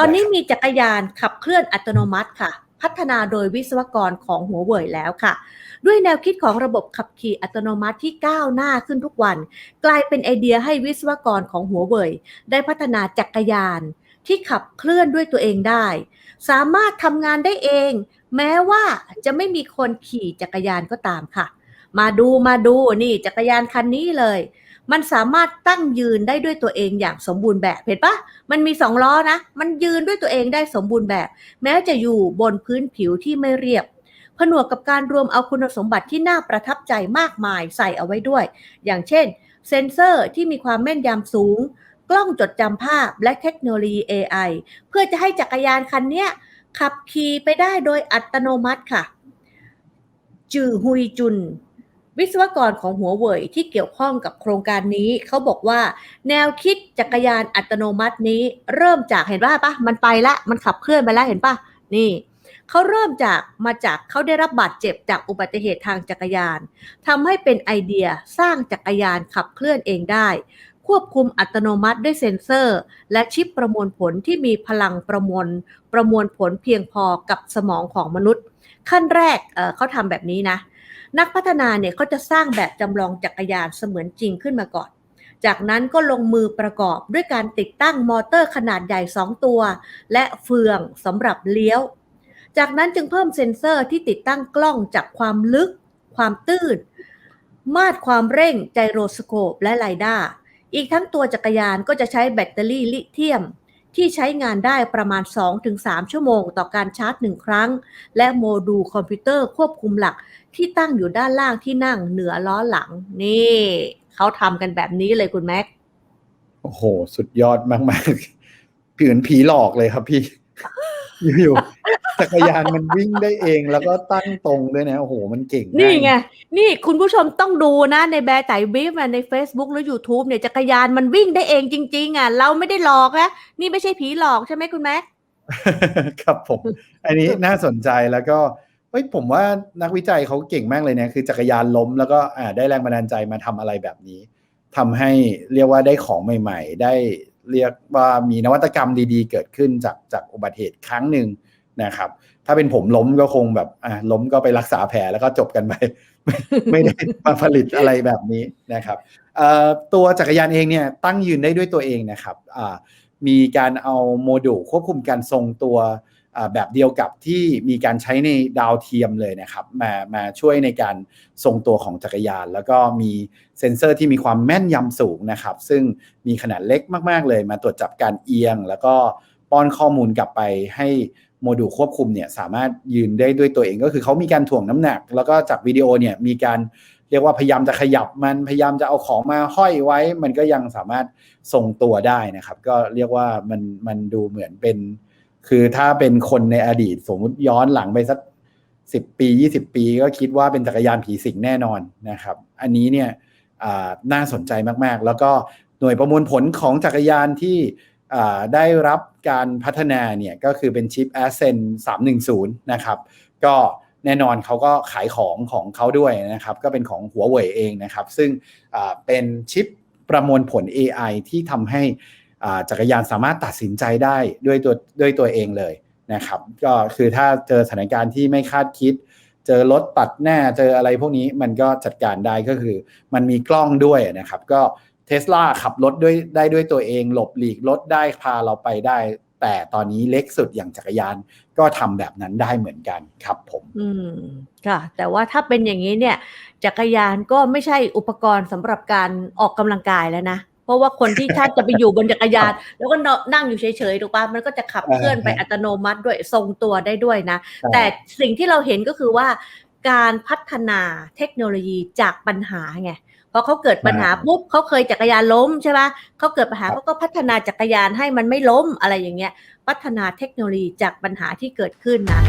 ตอนนี้มีจักรยานขับเคลื่อนอัตโนมัติค่ะ พัฒนาโดยวิศวกรของหัวเว่ยแล้วค่ะ ด้วยแนวคิดของระบบขับขี่อัตโนมัติที่ก้าวหน้าขึ้นทุกวัน กลายเป็นไอเดียให้วิศวกรของหัวเว่ยได้พัฒนาจักรยานที่ขับเคลื่อนด้วยตัวเองได้ สามารถทำงานได้เอง แม้ว่าจะไม่มีคนขี่จักรยานก็ตามค่ะ มาดูมาดูนี่จักรยานคันนี้เลย มันสามารถตั้งยืนได้ด้วยตัวเองอย่างสมบูรณ์แบบเห็นปะมันมีสองล้อนะ มันยืนด้วยตัวเองได้สมบูรณ์แบบ แม้จะอยู่บนพื้นผิวที่ไม่เรียบ ผนวกกับการรวมเอาคุณสมบัติที่น่าประทับใจมากมายใส่เอาไว้ด้วย อย่างเช่น เซ็นเซอร์ที่มีความแม่นยำสูง กล้องจดจำภาพและเทคโนโลยี AI เพื่อจะให้จักรยานคันนี้ขับขี่ไปได้โดยอัตโนมัติค่ะ จือฮุยจุน วิศวกรของหัวเว่ยที่เกี่ยวข้องกับโครงการนี้เขาบอกว่า แนวคิดจักรยานอัตโนมัตินี้ เริ่มจากเห็นว่าปะมันไปละมันขับเคลื่อนไปแล้วเห็นปะนี่เขาเริ่มจากมาจากเขาได้รับบาดเจ็บจากอุบัติเหตุทางจักรยานทำให้เป็นไอเดียสร้างจักรยานขับเคลื่อนเองได้ ควบคุมอัตโนมัติด้วยเซ็นเซอร์ และชิปประมวลผลที่มีพลังประมวล ประมวลผลเพียงพอกับสมองของมนุษย์ ขั้นแรกเเขาทำแบบนี้นะ นักพัฒนาเนี่ยเขาจะสร้างแบบจำลองจักรยานเสมือนจริงขึ้นมาก่อน จากนั้นก็ลงมือประกอบด้วยการติดตั้งมอเตอร์ขนาดใหญ่ 2 ตัว และเฟืองสำหรับเลี้ยว จากนั้นจึงเพิ่มเซ็นเซอร์ที่ติดตั้งกล้องจากความลึก ความตื้น มาตรความเร่งไจโรสโคปและไลด้าอีกทั้งตัวจักรยานก็จะใช้แบตเตอรี่ลิเธียม ที่ใช้งานได้ประมาณ 2-3 ชั่วโมงต่อการชาร์จหนึ่งครั้ง และโมดูลคอมพิวเตอร์ควบคุมหลักที่ตั้งอยู่ด้านล่างที่นั่งเหนือล้อหลัง นี่เขาทำกันแบบนี้เลยคุณแม็ก โอ้โห สุดยอดมากๆผืนผีหลอกเลยครับพี่ อยู่ๆ จักรยานมันวิ่งได้เอง แล้วก็ตั้งตรงด้วยนะ โอ้โห มันเก่งมากนี่ไง นี่คุณผู้ชมต้องดูนะ ในแบร์ไต่บีฟใน Facebook หรือ YouTube เนี่ยจักรยานมันวิ่งได้เองจริง ๆ อะ เราไม่ได้หลอกนะนี่ไม่ใช่ผีหลอกใช่ไหมคุณแม็กครับผม อันนี้น่าสนใจแล้วก็เฮ้ยผมว่านักวิจัยเขาเก่งมากเลยนะคือจักรยานล้มแล้วก็อ่าได้แรงบันดาลใจมาทำอะไรแบบนี้ทำให้เรียกว่าได้ของใหม่ ๆ ได้เรียกว่ามีนวัตกรรมดีๆ เกิดขึ้นจากจากอุบัติเหตุครั้งหนึ่ง นะครับ ถ้าเป็นผมล้มก็คงแบบอ่าล้มก็ไปรักษาแผลแล้วก็จบกันไปไม่ได้มาผลิตอะไรแบบนี้นะครับตัวจักรยานเองเนี่ยตั้งยืนได้ด้วยตัวเองนะครับมีการเอาโมดูลควบคุมการทรงตัวแบบเดียวกับที่มีการใช้ในดาวเทียมเลยนะครับมามาช่วยในการทรงตัวของจักรยาน แล้วก็มีเซ็นเซอร์ที่มีความแม่นยำสูงนะครับ ซึ่งมีขนาดเล็กมาก ๆ เลย มาตรวจจับการเอียง แล้วก็ป้อนข้อมูลกลับไปให้ โมดูลควบคุมเนี่ยสามารถยืนได้ด้วยตัวเองก็คือเขามีการถ่วงน้ำหนัก แล้วก็จากวิดีโอเนี่ยมีการเรียกว่าพยายามจะขยับมันพยายามจะเอาของมาห้อยไว้ มันก็ยังสามารถทรงตัวได้นะครับ ก็เรียกว่ามันมันดูเหมือนเป็น คือถ้าเป็นคนในอดีตสมมติย้อนหลังไปสักสิบปียี่สิบปี ก็คิดว่าเป็นจักรยานผีสิงแน่นอนนะครับ อันนี้เนี่ยน่าสนใจมากๆ แล้วก็หน่วยประมวลผลของจักรยานที่ ได้รับการพัฒนาเนี่ยก็คือเป็นชิป Ascend 310 นะครับ ก็แน่นอนเขาก็ขายของของเขาด้วยนะครับ ก็เป็นของหัวเว่ยเองนะครับ ซึ่งเป็นชิปประมวลผล AI ที่ทำให้จักรยานสามารถตัดสินใจได้ด้วยตัวด้วยตัวเองเลยนะครับ ก็คือถ้าเจอสถานการณ์ที่ไม่คาดคิด เจอรถตัดหน้าเจออะไรพวกนี้มันก็จัดการได้ก็คือ มันมีกล้องด้วยนะครับ ก็ เทสลาขับรถด้วยได้ด้วยตัวเอง หลบหลีกรถได้พาเราไปได้ แต่ตอนนี้เล็กสุดอย่างจักรยานก็ทำแบบนั้นได้เหมือนกันครับผม อืมค่ะ แต่ว่าถ้าเป็นอย่างนี้เนี่ย จักรยานก็ไม่ใช่อุปกรณ์สำหรับการออกกำลังกายแล้วนะเพราะว่าคนที่ถ้าจะไปอยู่บนจักรยาน แล้วก็นั่งอยู่เฉยๆถูกปะมันก็จะขับเคลื่อนไปอัตโนมัติด้วยทรงตัวได้ด้วยนะ แต่สิ่งที่เราเห็นก็คือว่า การพัฒนาเทคโนโลยีจากปัญหาไงพอเขาเกิดปัญหาปุ๊บเขาเคยจักรยานล้มใช่ปะเขาเกิดปัญหาเขาก็พัฒนาจักรยานให้มันไม่ล้มอะไรอย่างเงี้ย พัฒนาเทคโนโลยีจากปัญหาที่เกิดขึ้นนะ